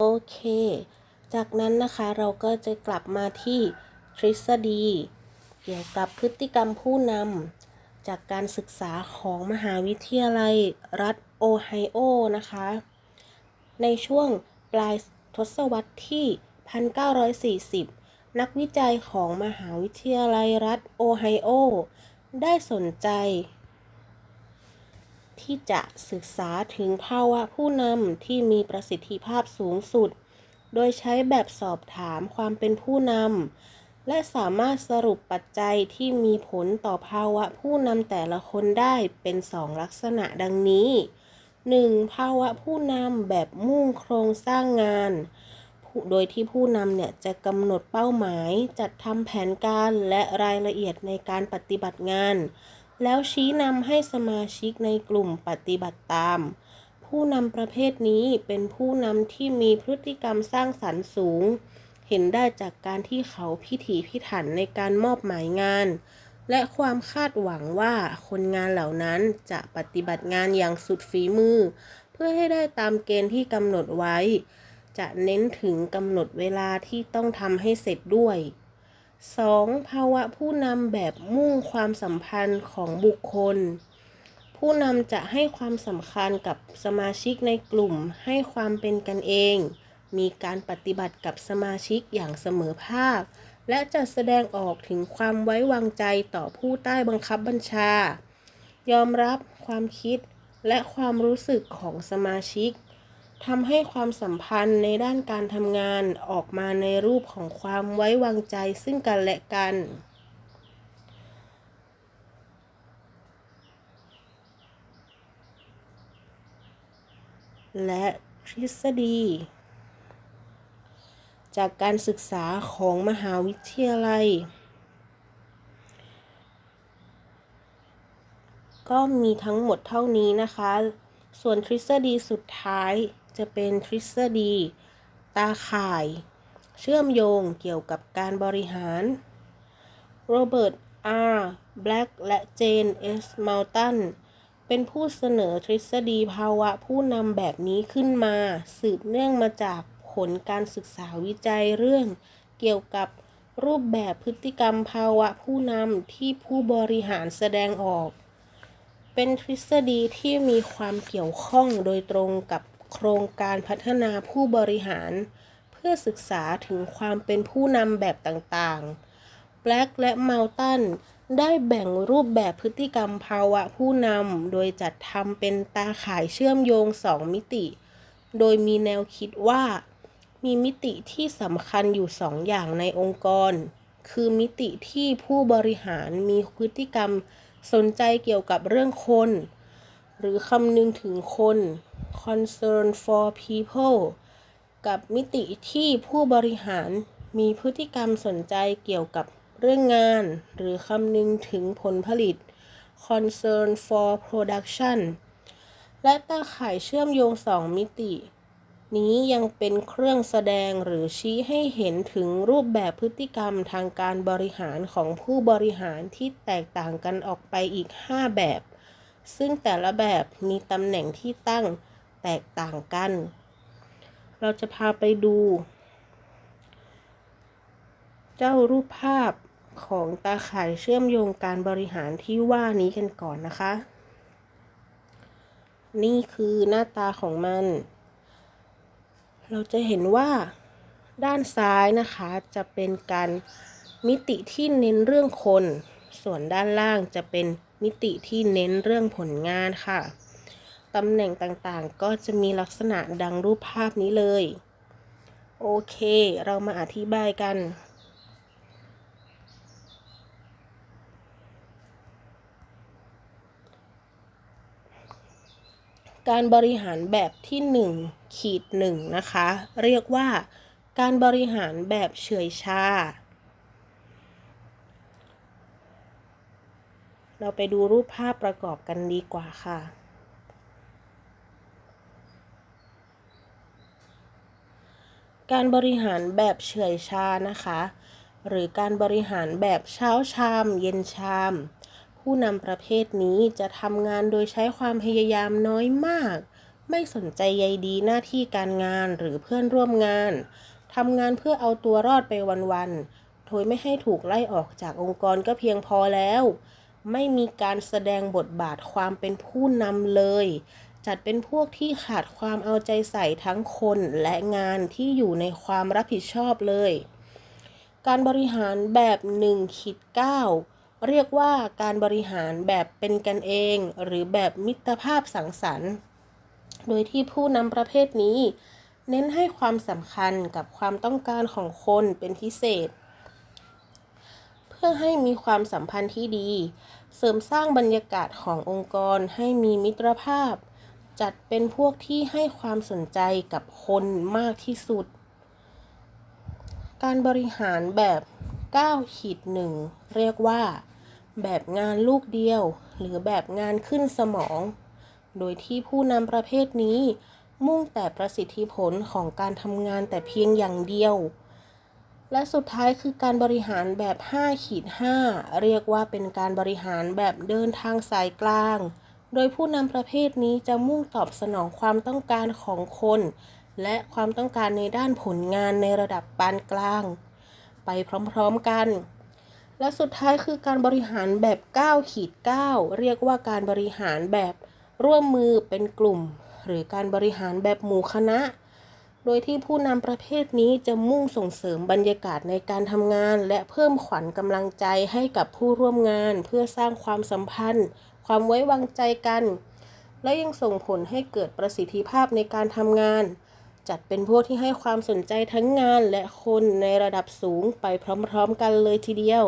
โอเค จากนั้นนะคะเราก็จะกลับมาที่ทฤษฎี เกี่ยวกับพฤติกรรมผู้นำจากการศึกษาของมหาวิทยาลัยรัฐโอไฮโอนะคะ ในช่วงปลายทศวรรษที่ 1940 นักวิจัยของมหาวิทยาลัยรัฐโอไฮโอ ได้สนใจ ที่จะศึกษาถึงภาวะผู้นำที่มีประสิทธิภาพสูงสุด โดยใช้แบบสอบถามความเป็นผู้นำ และสามารถสรุปปัจจัยที่มีผลต่อภาวะผู้นำแต่ละคนได้เป็นสองลักษณะดังนี้ 1. ภาวะผู้นำแบบมุ่งโครงสร้างงาน โดยที่ผู้นำเนี่ยจะกำหนดเป้าหมาย จัดทำแผนการและรายละเอียดในการปฏิบัติงาน แล้วชี้นำให้สมาชิกในกลุ่มปฏิบัติตาม ผู้นำประเภทนี้เป็นผู้นำที่มีพฤติกรรมสร้างสรรค์สูง เห็นได้จากการที่เขาพิถีพิถันในการมอบหมายงาน และความคาดหวังว่าคนงานเหล่านั้นจะปฏิบัติงานอย่างสุดฝีมือ เพื่อให้ได้ตามเกณฑ์ที่กำหนดไว้ จะเน้นถึงกำหนดเวลาที่ต้องทำให้เสร็จด้วย 2. ภาวะผู้นำแบบมุ่งความสัมพันธ์ของบุคคล ผู้นำจะให้ความสำคัญกับสมาชิกในกลุ่มให้ความเป็นกันเอง มีการปฏิบัติกับสมาชิกอย่างเสมอภาค และจะแสดงออกถึงความไว้วางใจต่อผู้ใต้บังคับบัญชา ยอมรับความคิดและความรู้สึกของสมาชิก ทำให้ความสัมพันธ์ในด้านการทำงานออกมาในรูปของความไว้วางใจซึ่งกันและกัน และทฤษฎี จากการศึกษาของมหาวิทยาลัย ก็มีทั้งหมดเท่านี้นะคะ ส่วนทฤษฎีสุดท้าย จะเป็นทฤษฎี ตาข่าย เชื่อมโยงเกี่ยวกับการบริหาร โรเบิร์ตอาร์แบล็กและเจนเอสมัลตันเป็นผู้เสนอทฤษฎีภาวะผู้นำแบบนี้ขึ้นมา สืบเนื่องมาจากผลการศึกษาวิจัยเรื่องเกี่ยวกับรูปแบบพฤติกรรมภาวะผู้นำที่ผู้บริหารแสดงออก เป็นทฤษฎีที่มีความเกี่ยวข้องโดยตรงกับ โครงการพัฒนาผู้บริหาร เพื่อศึกษาถึงความเป็นผู้นำแบบต่างๆ แบล็กและเมลตันได้แบ่งรูปแบบพฤติกรรมภาวะผู้นำ โดยจัดทำเป็นตาข่ายเชื่อมโยง2มิติ โดยมีแนวคิดว่า มีมิติที่สำคัญอยู่สองอย่างในองค์กร คือมิติที่ผู้บริหารมีพฤติกรรมสนใจเกี่ยวกับเรื่องคน หรือคำนึงถึงคน concern for people กับมิติที่ผู้บริหารมีพฤติกรรมสนใจเกี่ยวกับเรื่องงาน หรือคำนึงถึงผลผลิต concern for production และตาข่ายเชื่อมโยงสองมิติ นี้ยังเป็นเครื่องแสดงหรือชี้ให้เห็นถึงรูปแบบพฤติกรรมทางการบริหารของผู้บริหารที่แตกต่างกันออกไปอีก 5 แบบ ซึ่งแต่ละแบบมีตำแหน่งที่ตั้ง แตกต่างกัน เราจะพาไปดู เจ้ารูปภาพของตาข่ายเชื่อมโยงการบริหารที่ว่านี้กันก่อนนะคะ นี่คือหน้าตาของมัน เราจะเห็นว่าด้านซ้ายนะคะจะเป็นการมิติที่เน้นเรื่องคน ส่วนด้านล่างจะเป็นมิติที่เน้นเรื่องผลงานค่ะ ตำแหน่งต่างๆ ก็จะมีลักษณะดังรูปภาพนี้เลย โอเค เรามาอธิบายกัน การบริหารแบบที่ 1 ขีด1นะคะ เรียกว่า การบริหารแบบเฉยชา เราไปดูรูปภาพประกอบกันดีกว่าค่ะ การบริหารแบบเฉื่อยชานะคะ หรือการบริหารแบบเช้าชาม เย็นชาม ผู้นำประเภทนี้จะทำงานโดยใช้ความพยายามน้อยมาก ไม่สนใจใยดีหน้าที่การงานหรือเพื่อนร่วมงานทำงานเพื่อเอาตัวรอดไปวันๆโดยไม่ให้ถูกไล่ออกจากองค์กรก็เพียงพอแล้ว ไม่มีการแสดงบทบาทความเป็นผู้นำเลย จัดเป็นพวกที่ขาดความเอาใจใส่ทั้งคนและงานที่อยู่ในความรับผิดชอบเลย การบริหารแบบ1ขีด9เรียกว่าการบริหารแบบเป็นกันเอง หรือแบบมิตรภาพสังสรรค์ โดยที่ผู้นำประเภทนี้ เน้นให้ความสำคัญกับความต้องการของคนเป็นพิเศษ เพื่อให้มีความสัมพันธ์ที่ดี เสริมสร้างบรรยากาศขององค์กรให้มีมิตรภาพ จัดเป็นพวกที่ให้ความสนใจกับคนมากที่สุด การบริหารแบบ9ขีด1เรียกว่า แบบงานลูกเดียว หรือแบบงานขึ้นสมอง โดยที่ผู้นำประเภทนี้ มุ่งแต่ประสิทธิผลของการทำงานแต่เพียงอย่างเดียว และสุดท้ายคือการบริหารแบบ5ขีด5เรียกว่าเป็นการบริหารแบบเดินทางสายกลาง โดยผู้นำประเภทนี้จะมุ่งตอบสนองความต้องการของคน และความต้องการในด้านผลงานในระดับปานกลาง ไปพร้อมๆกัน และสุดท้ายคือการบริหารแบบ9ขีด9เรียกว่าการบริหารแบบร่วมมือเป็นกลุ่ม หรือการบริหารแบบหมู่คณะ โดยที่ผู้นำประเภทนี้จะมุ่งส่งเสริมบรรยากาศในการทำงาน และเพิ่มขวัญกำลังใจให้กับผู้ร่วมงาน เพื่อสร้างความสัมพันธ์ ความไว้วางใจกัน และยังส่งผลให้เกิดประสิทธิภาพในการทำงาน จัดเป็นพวกที่ให้ความสนใจทั้งงานและคนในระดับสูงไปพร้อมๆ กันเลยทีเดียว